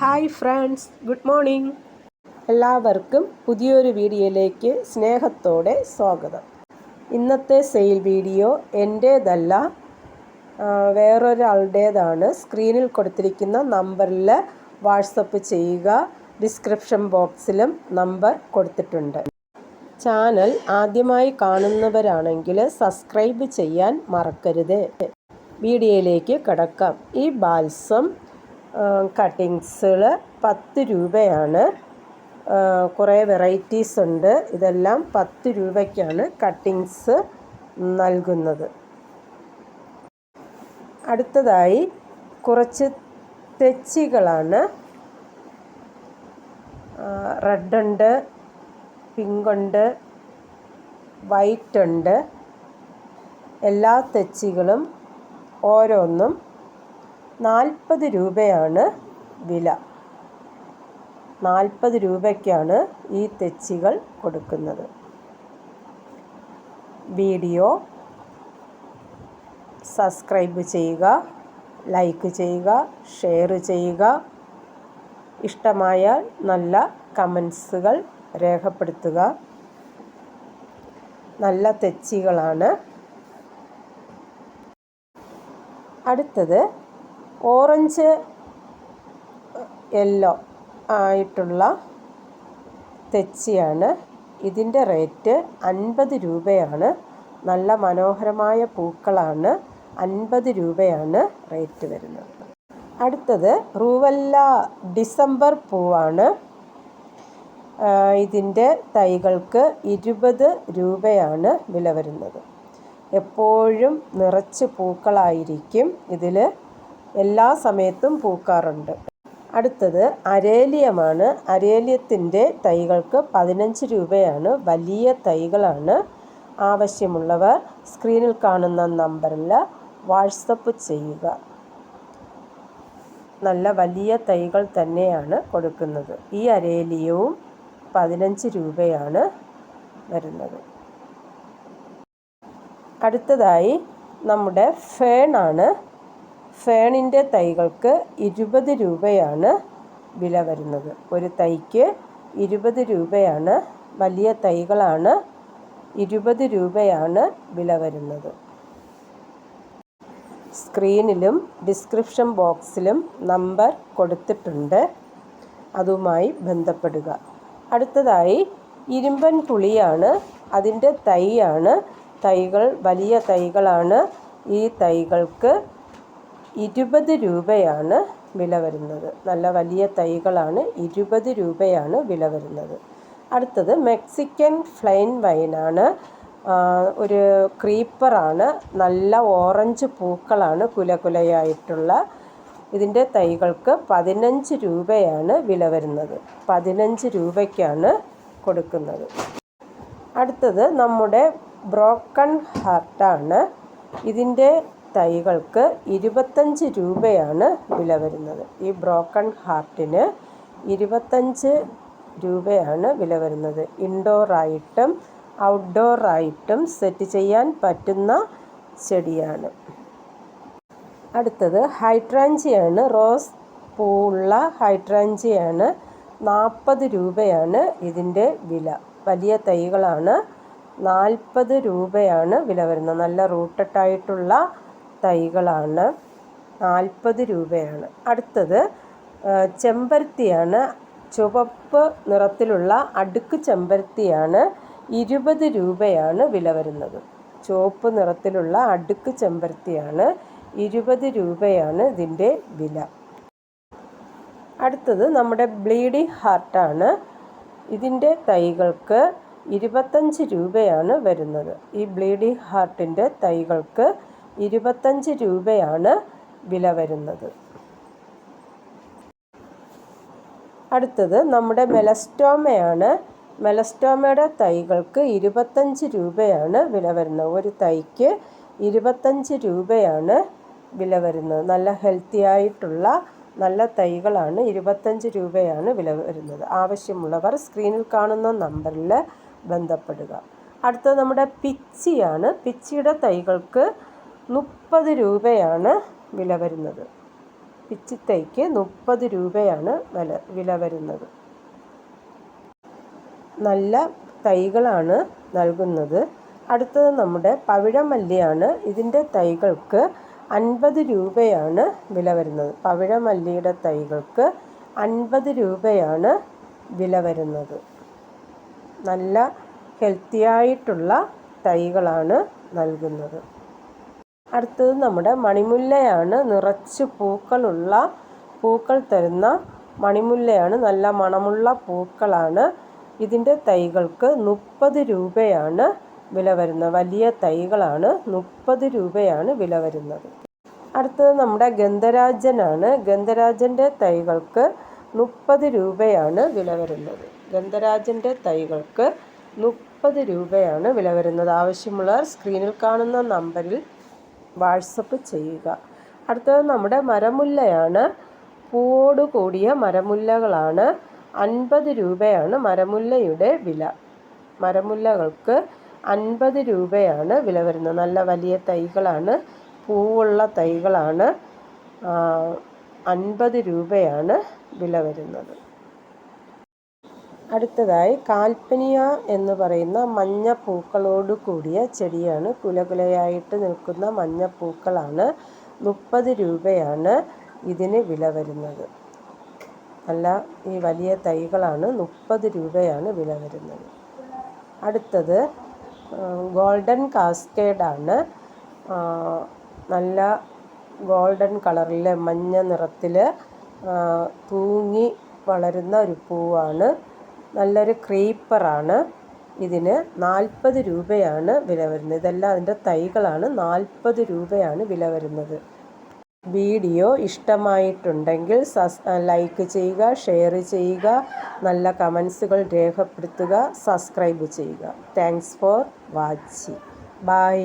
Hi friends good morning. എല്ലാവർക്കും പുതിയൊരു വീഡിയോയിലേക്ക് സ്നേഹത്തോടെ സ്വാഗതം. ഇന്നത്തെ സെയിൽ വീഡിയോ എന്റേതല്ല വേറൊരാളുടേതാണ്. സ്ക്രീനിൽ കൊടുത്തിരിക്കുന്ന നമ്പറിൽ വാട്സപ്പ് ചെയ്യുക ഡിസ്ക്രിപ്ഷൻ ബോക്സിലും നമ്പർ കൊടുത്തിട്ടുണ്ട്. ചാനൽ ആദ്യമായി കാണുന്നവരാണെങ്കിൽ സബ്സ്ക്രൈബ് ചെയ്യാൻ മറക്കരുത്. വീഡിയോയിലേക്ക് കിടക്കാം. ഈ ബാൽസം കട്ടിങ്സുകൾ പത്ത് രൂപയാണ്. കുറേ വെറൈറ്റീസ് ഉണ്ട്. ഇതെല്ലാം പത്ത് രൂപയ്ക്കാണ് കട്ടിങ്സ് നൽകുന്നത്. അടുത്തതായി കുറച്ച് തെച്ചികളാണ്. റെഡ് ഉണ്ട് പിങ്ക് ഉണ്ട് വൈറ്റ് ഉണ്ട്. എല്ലാ തെച്ചികളും ഓരോന്നും നാൽപ്പത് രൂപയാണ് വില. നാൽപ്പത് രൂപയ്ക്കാണ് ഈ തെച്ചികൾ കൊടുക്കുന്നത്. വീഡിയോ സബ്സ്ക്രൈബ് ചെയ്യുക ലൈക്ക് ചെയ്യുക ഷെയർ ചെയ്യുക. ഇഷ്ടമായാൽ നല്ല കമൻസുകൾ രേഖപ്പെടുത്തുക. നല്ല തെച്ചികളാണ്. അടുത്തത് ഓറഞ്ച് യെല്ലോ ആയിട്ടുള്ള തെച്ചിയാണ്. ഇതിന്റെ റേറ്റ് അൻപത് രൂപയാണ്. നല്ല മനോഹരമായ പൂക്കളാണ്. അൻപത് രൂപയാണ് റേറ്റ് വരുന്നത്. അടുത്തത് റൂവല്ല ഡിസംബർ പൂവാണ്. ഇതിന്റെ തൈകൾക്ക് ഇരുപത് രൂപയാണ് വില വരുന്നത്. എപ്പോഴും നിറച്ച് പൂക്കളായിരിക്കും ഇതിൽ എല്ലാ സമയത്തും പൂക്കാറുണ്ട്. അടുത്തത് അരേലിയമാണ്. അരേലിയത്തിന്റെ തൈകൾക്ക് പതിനഞ്ച് രൂപയാണ്. വലിയ തൈകളാണ് ആവശ്യമുള്ളവർ സ്ക്രീനിൽ കാണുന്ന നമ്പറിൽ വാട്സപ്പ് ചെയ്യുക. നല്ല വലിയ തൈകൾ തന്നെയാണ് കൊടുക്കുന്നത്. ഈ അരേലിയവും പതിനഞ്ച് രൂപയാണ് വരുന്നത്. അടുത്തതായി നമ്മുടെ ഫേണാണ് ഫേണിന്റെ തൈകൾക്ക് ഇരുപത് രൂപയാണ് വില വരുന്നത്. ഒരു തൈക്ക് ഇരുപത് രൂപയാണ് വലിയ തൈകളാണ് ഇരുപത് രൂപയാണ് വില വരുന്നത്. സ്ക്രീനിലും ഡിസ്ക്രിപ്ഷൻ ബോക്സിലും നമ്പർ കൊടുത്തിട്ടുണ്ട്. അതുമായി ബന്ധപ്പെടുക. അടുത്തതായി ഇരുമ്പൻ പുളിയാണ് അതിന്റെ തൈയാണ്. തൈകൾ വലിയ തൈകളാണ്. ഈ തൈകൾക്ക് ഇരുപത് രൂപയാണ് വില വരുന്നത്. നല്ല വലിയ തൈകളാണ് ഇരുപത് രൂപയാണ് വില വരുന്നത്. അടുത്തത് മെക്സിക്കൻ ഫ്ലൈൻ വൈനാണ്. ഒരു ക്രീപ്പറാണ്. നല്ല ഓറഞ്ച് പൂക്കളാണ് കുലകുലയായിട്ടുള്ള. ഇതിന്റെ തൈകൾക്ക് പതിനഞ്ച് രൂപയാണ് വില വരുന്നത്. പതിനഞ്ച് രൂപയ്ക്കാണ് കൊടുക്കുന്നത്. അടുത്തത് നമ്മുടെ ബ്രോക്കൺ ഹാർട്ടാണ്. ഇതിന്റെ തൈകൾക്ക് ഇരുപത്തഞ്ച് രൂപയാണ് വില വരുന്നത്. ഈ ബ്രോക്കൺ ഹാർട്ടിന് ഇരുപത്തഞ്ച് രൂപയാണ് വില വരുന്നത്. ഇൻഡോറായിട്ടും ഔട്ട്ഡോറായിട്ടും സെറ്റ് ചെയ്യാൻ പറ്റുന്ന ചെടിയാണ്. അടുത്തത് ഹൈഡ്രാഞ്ചിയാണ് റോസ് പൂവുള്ള ഹൈഡ്രാഞ്ചിയാണ് നാൽപ്പത് രൂപയാണ് ഇതിന്റെ വില. വലിയ തൈകളാണ്. നാൽപ്പത് രൂപയാണ് വില വരുന്നത്. നല്ല റൂട്ടഡായിട്ടുള്ള തൈകളാണ്. നാൽപ്പത് രൂപയാണ്. അടുത്തത് ചെമ്പരത്തിയാണ്. ചുവപ്പ് നിറത്തിലുള്ള അടുക്ക് ചെമ്പരത്തിയാണ് ഇരുപത് രൂപയാണ് വില വരുന്നത്. ചുവപ്പ് നിറത്തിലുള്ള അടുക്ക് ചെമ്പരത്തിയാണ് ഇരുപത് രൂപയാണ് ഇതിന്റെ വില. അടുത്തത് നമ്മുടെ ബ്ലീഡി ഹാർട്ടാണ്. ഇതിന്റെ തൈകൾക്ക് ഇരുപത്തഞ്ച് രൂപയാണ് വരുന്നത്. ഈ ബ്ലീഡി ഹാർട്ടിന്റെ തൈകൾക്ക് ഇരുപത്തഞ്ച് രൂപയാണ് വില വരുന്നത്. അടുത്തത് നമ്മുടെ മെലസ്റ്റോമയാണ്. മെലസ്റ്റോമയുടെ തൈകൾക്ക് ഇരുപത്തഞ്ച് രൂപയാണ് വില വരുന്നത്. ഒരു തൈക്ക് ഇരുപത്തഞ്ച് രൂപയാണ് വില വരുന്നത്. നല്ല ഹെൽത്തി ആയിട്ടുള്ള നല്ല തൈകളാണ് ഇരുപത്തഞ്ച് രൂപയാണ് വില വരുന്നത്. ആവശ്യമുള്ളവർ സ്ക്രീനിൽ കാണുന്ന നമ്പറിൽ ബന്ധപ്പെടുക. അടുത്തത് നമ്മുടെ പിച്ചിയാണ്. പിച്ചിയുടെ തൈകൾക്ക് മുപ്പത് രൂപയാണ് വില വരുന്നത്. പിച്ചിത്തൈക്ക് മുപ്പത് രൂപയാണ് വില വില വരുന്നത്. നല്ല തൈകളാണ് നൽകുന്നത്. അടുത്തത് നമ്മുടെ പവിഴമല്ലിയാണ്. ഇതിന്റെ തൈകൾക്ക് അൻപത് രൂപയാണ് വില വരുന്നത്. പവിഴമല്ലിയുടെ തൈകൾക്ക് അൻപത് രൂപയാണ് വില വരുന്നത്. നല്ല ഹെൽത്തിയായിട്ടുള്ള തൈകളാണ് നൽകുന്നത്. അടുത്തത് നമ്മുടെ മണിമുല്ലയാണ്. നിറച്ച് പൂക്കളുള്ള പൂക്കൾ തരുന്ന മണിമുല്ലയാണ്. നല്ല മണമുള്ള പൂക്കളാണ്. ഇതിന്റെ തൈകൾക്ക് മുപ്പത് രൂപയാണ് വില വരുന്നത്. വലിയ തൈകളാണ് മുപ്പത് രൂപയാണ് വില വരുന്നത്. അടുത്തത് നമ്മുടെ ഗന്ധരാജനാണ്. ഗന്ധരാജന്റെ തൈകൾക്ക് മുപ്പത് രൂപയാണ് വില വരുന്നത്. ഗന്ധരാജന്റെ തൈകൾക്ക് മുപ്പത് രൂപയാണ് വില വരുന്നത്. ആവശ്യമുള്ളവർ സ്ക്രീനിൽ കാണുന്ന നമ്പറിൽ വാട്സപ്പ് ചെയ്യുക. അടുത്തത് നമ്മുടെ മരമുല്ലയാണ്. പൂവോട് കൂടിയ മരമുല്ലകളാണ്. അൻപത് രൂപയാണ് മരമുല്ലയുടെ വില. മരമുല്ലകൾക്ക് അൻപത് രൂപയാണ് വില വരുന്നത്. നല്ല വലിയ തൈകളാണ്. പൂവുള്ള തൈകളാണ്. അൻപത് രൂപയാണ് വില വരുന്നത്. അടുത്തതായി കാൽപ്പനിയ എന്ന് പറയുന്ന മഞ്ഞ പൂക്കളോട് കൂടിയ ചെടിയാണ്. കുലകുലയായിട്ട് നിൽക്കുന്ന മഞ്ഞ പൂക്കളാണ്. മുപ്പത് രൂപയാണ് ഇതിന് വില വരുന്നത്. അല്ല ഈ വലിയ തൈകളാണ് മുപ്പത് രൂപയാണ് വില വരുന്നത്. അടുത്തത് ഗോൾഡൻ കാസ്കേഡാണ്. നല്ല ഗോൾഡൻ കളറിൽ മഞ്ഞ നിറത്തിൽ തൂങ്ങി വളരുന്ന ഒരു പൂവാണ്. നല്ലൊരു ക്രീപ്പറാണ്. ഇതിന് നാൽപ്പത് രൂപയാണ് വില വരുന്നത്. ഇതെല്ലാം അതിന്റെ തൈകളാണ്. നാൽപ്പത് രൂപയാണ് വില വരുന്നത്. വീഡിയോ ഇഷ്ടമായിട്ടുണ്ടെങ്കിൽ സസ് ലൈക്ക് ചെയ്യുക ഷെയർ ചെയ്യുക നല്ല കമൻസുകൾ രേഖപ്പെടുത്തുക സബ്സ്ക്രൈബ് ചെയ്യുക. Thanks for watching. ബൈ.